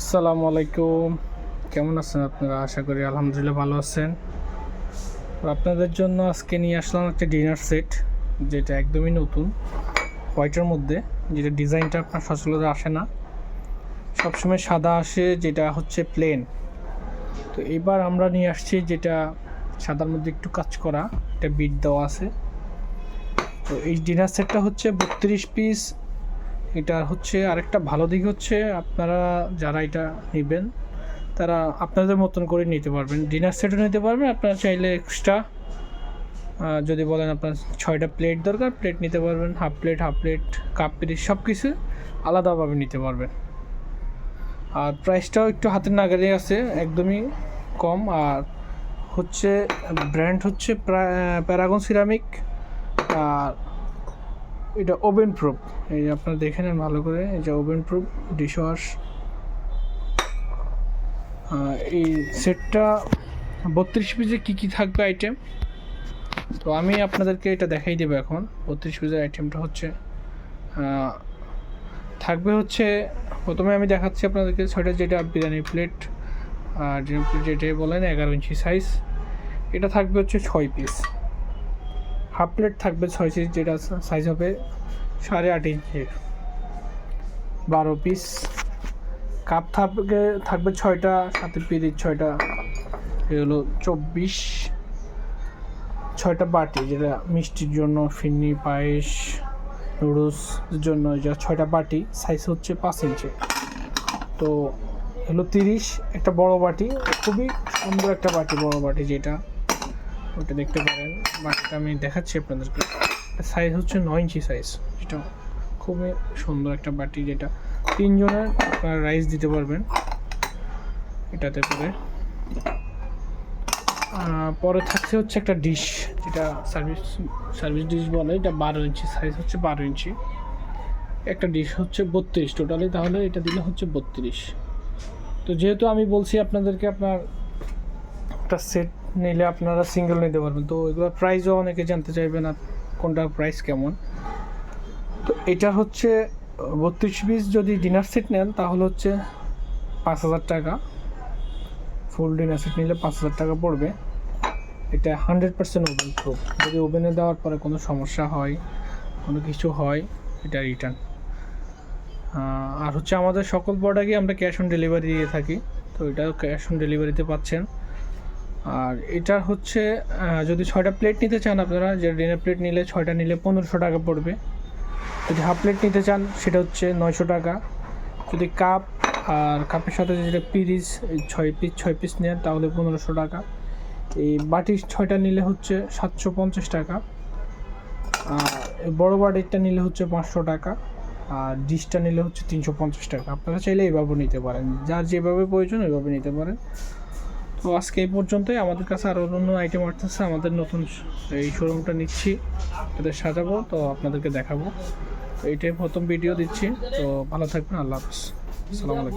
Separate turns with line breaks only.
আসসালামু আলাইকুম। কেমন আছেন আপনারা? আশা করি আলহামদুলিল্লাহ ভালো আছেন। আপনাদের জন্য আজকে নিয়ে আসলাম একটা ডিনার সেট, যেটা একদমই নতুন, হোয়াইটের মধ্যে, যেটা ডিজাইনটা আপনার সচলতা আসে না। সবসময় সাদা আসে, যেটা হচ্ছে প্লেন তো এবার আমরা নিয়ে আসছি যেটা সাদার মধ্যে একটু কাজ করা এটা বিট দেওয়া আছে। তো এই ডিনার সেটটা হচ্ছে বত্রিশ পিস এটা হচ্ছে আরেকটা ভালো দিক হচ্ছে আপনারা যারা এটা নেবেন, তারা আপনাদের মতন করে নিতে পারবেন। ডিনার সেটও নিতে পারবেন, আপনারা চাইলে এক্সট্রা যদি বলেন আপনার ছয়টা প্লেট দরকার প্লেট নিতে পারবেন half plate half plate cup পিরিচ সব কিছু আলাদাভাবে নিতে পারবেন। আর প্রাইসটাও একটু হাতের নাগারে আছে, একদমই কম। আর হচ্ছে ব্র্যান্ড হচ্ছে প্যারাগন সিরামিক আর এটা ওভেন প্রুফ। এই আপনারা দেখে নেন ভালো করে, এই যে ওভেন প্রুফ, ডিশওয়াশ। এই সেটটা বত্রিশ পিসে কী কী থাকবে আইটেম তো আমি আপনাদেরকে এটা দেখাই দেবো এখন। বত্রিশ পিসের আইটেমটা হচ্ছে থাকবে হচ্ছে, প্রথমে আমি দেখাচ্ছি আপনাদেরকে ছয়টা যেটা বিরিয়ানি প্লেট আর যেটা বলেন এগারো ইঞ্চি সাইজ এটা থাকবে হচ্ছে ছয় পিস হাফ প্লেট থাকবে ছয় পিস যেটা সাইজ হবে সাড়ে আট ইঞ্চির। বারো পিস কাপ থাকবে থাকবে ছয়টা, সাথে পিরিচ ছয়টা। এ হলো চব্বিশ। ছয়টা বাটি, যেটা মিষ্টির জন্য ফিন্নি পায়েস, নুডলস জন্য যা ছয়টা বাটি সাইজ হচ্ছে পাঁচ ইঞ্চি। তো হলো তিরিশ, একটা বড় বাটি, খুবই সুন্দর একটা বাটি, বড় বাটি যেটা। ওটা দেখতে পারেন। বাকিটা আমি দেখাচ্ছি আপনাদেরকে। সাইজ হচ্ছে নয় ইঞ্চি সাইজ যেটা খুবই সুন্দর একটা বাটি যেটা তিনজনের আপনারা রাইস দিতে পারবেন। এটাতে করে। পরে থাকছে হচ্ছে একটা ডিশ যেটা সার্ভিস সার্ভিস ডিশ বলে। এটা বারো ইঞ্চি সাইজ হচ্ছে বারো ইঞ্চি একটা ডিশ হচ্ছে বত্রিশ। টোটালি তাহলে এটা দিলে হচ্ছে বত্রিশ। তো যেহেতু আমি বলছি আপনাদেরকে আপনার একটা সেট নিলে আপনারা সিঙ্গেল নিতে পারবেন। তো এগুলোর প্রাইসও অনেকে জানতে চাইবেন আর কোনটার প্রাইস কেমন। তো এটা হচ্ছে বত্রিশ পিস যদি ডিনার সেট নেন, তাহলে হচ্ছে পাঁচ হাজার টাকা। ফুল ডিনার সেট নিলে পাঁচ হাজার টাকা পড়বে। এটা হান্ড্রেড পার্সেন্ট ওভেন প্রুফ যদি ওভেনে দেওয়ার পরে কোনো সমস্যা হয়, কোনো কিছু হয়, এটা রিটার্ন আর হচ্ছে আমাদের সকল প্রোডাক্টই আমরা ক্যাশ অন ডেলিভারি দিয়ে থাকি। তো এটাও ক্যাশ অন ডেলিভারিতে পাচ্ছেন। আর এটার হচ্ছে যদি ছয়টা প্লেট নিতে চান আপনারা, যে ডিনার প্লেট নিলে ছয়টা নিলে পনেরোশো টাকা পড়বে। যদি হাফ প্লেট নিতে চান, সেটা হচ্ছে নয়শো টাকা। যদি কাপ আর কাপের সাথে যেটা পিরিস ছয় পিস ছয় পিস নেন, তাহলে পনেরোশো টাকা। এই বাটি ছয়টা নিলে হচ্ছে সাতশো পঞ্চাশ টাকা। আর বড় বাটিটা নিলে হচ্ছে পাঁচশো টাকা। আর ডিশটা নিলে হচ্ছে তিনশো পঞ্চাশ টাকা। আপনারা চাইলে এইভাবে নিতে পারেন। যার যেভাবে প্রয়োজন ওইভাবে নিতে পারেন। তো আজকে এই পর্যন্তই। আমাদের কাছে আরও অন্য আইটেম আসতেছে আমাদের নতুন এই শোরুমটা নিচ্ছি এদের সাজাবো, তো আপনাদেরকে দেখাবো। তো এইটাই প্রথম ভিডিও দিচ্ছি, তো ভালো থাকবেন, আল্লাহ হাফিজ। আসসালামু আলাইকুম।